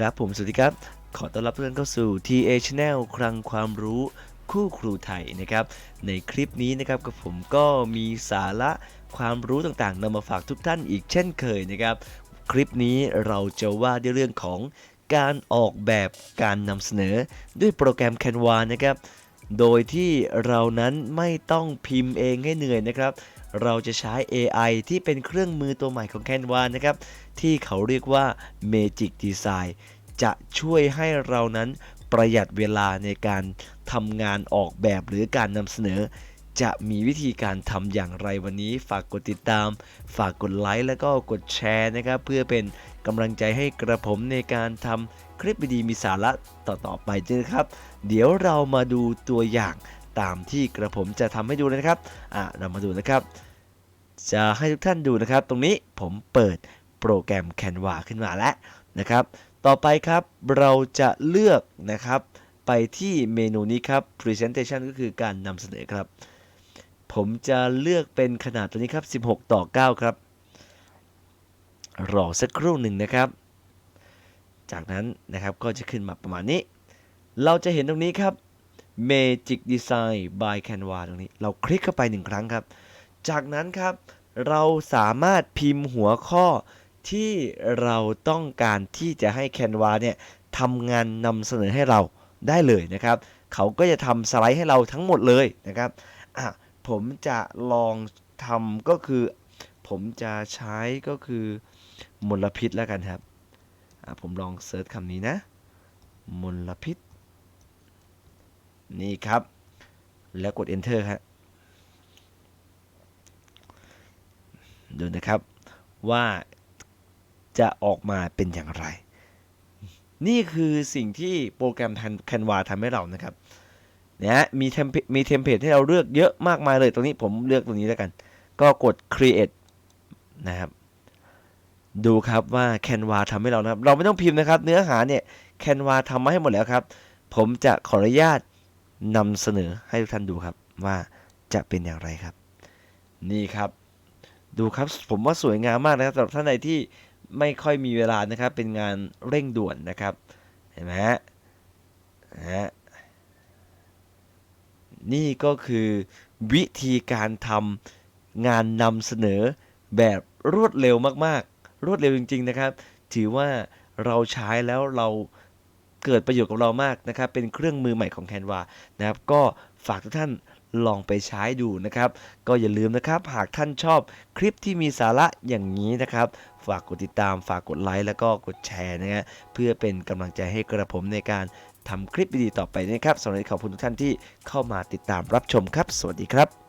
ครับผมสวัสดีครับ ขอต้อนรับทุกท่านเข้าสู่ TA Channel คลังความรู้คู่ครูไทยนะครับ ในคลิปนี้นะครับกับผมก็มีสาระความรู้ต่างๆนำมาฝากทุกท่านอีกเช่นเคยนะครับ คลิปนี้เราจะว่าด้วยเรื่องของการออกแบบการนำเสนอด้วยโปรแกรม Canva นะครับ โดยที่เรานั้นไม่ต้องพิมพ์เองให้เหนื่อยนะครับ เราจะใช้ AI ที่เป็นเครื่องมือตัวใหม่ของ Canva นะครับ ที่เขาเรียกว่า Magic Design จะช่วยให้เรานั้นประหยัดเวลาในการทำงานออกแบบหรือการนำเสนอ จะมีวิธีการทำอย่างไรวันนี้ ฝากกดติดตาม ฝากกดไลค์แล้วก็กดแชร์นะครับ เพื่อเป็น กำลังใจให้กระผมในการทำคลิปดีมีสาระต่อๆไปด้วยนะครับ เดี๋ยวเรามาดูตัวอย่างตามที่กระผมจะทำให้ดูเลยนะครับอะเรามาดูนะครับ จะให้ทุกท่านดูนะครับ ตรงนี้ผมเปิดโปรแกรม Canva ขึ้นมาแล้วนะครับ ต่อไปครับเราจะเลือกนะครับไปที่เมนูนี้ครับ Presentation ก็คือการนำเสนอครับ ผมจะเลือกเป็นขนาดตัวนี้ครับ 16 ต่อ 9 ครับ รอสักครู่หนึ่งนะครับ จากนั้นนะครับก็จะขึ้นมาประมาณนี้ เราจะเห็นตรงนี้ครับ Magic Design by Canva ตรงนี้ เราคลิกเข้าไปหนึ่งครั้งครับ จากนั้นครับเราสามารถพิมพ์หัวข้อที่เราต้องการที่จะให้ Canva เนี่ยทำงานนำเสนอให้เราได้เลยนะครับ เขาก็จะทำสไลด์ให้เราทั้งหมดเลยนะครับ อะ ผมจะลองทำก็คือ ผมจะใช้ก็คือมลพิษแล้วกันครับ ผมลองเซิร์ชคำนี้นะ มลพิษ นี่ครับ แล้วกด enter ครับดูนะครับว่าจะออกมาเป็นอย่างไร นี่คือสิ่งที่โปรแกรม Canva ทำให้เรานะครับนะมีเทมเพมีเทมเพลตให้เราเลือกเยอะมากมายเลยตรงนี้ผมเลือกตรงนี้แล้วกัน ก็กด create นะครับ ดูครับว่า Canva ทำให้เรานะครับ เราไม่ต้องพิมพ์นะครับ เนื้อหาเนี่ย Canva ทำมาให้หมดแล้วครับ ผมจะขออนุญาตนำเสนอให้ทุกท่านดูครับว่าจะเป็นอย่างไรครับ นี่ครับ ดูครับผมว่าสวยงามมากนะครับสำหรับท่านใดที่ไม่ค่อยมีเวลานะครับ เป็นงานเร่งด่วนนะครับ เห็นไหมฮะนะฮะนี่ก็คือวิธีการทำงานนำเสนอ แบบรวดเร็วมากๆ รวดเร็วจริง ๆ นะครับ ถือว่าเราใช้แล้วเราเกิดประโยชน์กับเรามากนะครับ เป็นเครื่องมือใหม่ของ Canva นะครับ ก็ฝากทุกท่านลองไปใช้ดูนะครับ ก็อย่าลืมนะครับ หากท่านชอบคลิปที่มีสาระอย่างนี้นะครับ ฝากกดติดตาม ฝากกดไลค์แล้วก็กดแชร์นะฮะเพื่อเป็นกำลังใจให้กระผมในการทำคลิปดีๆต่อไปนะครับสำหรับขอบคุณทุกท่านที่เข้ามาติดตามรับชมครับ สวัสดีครับ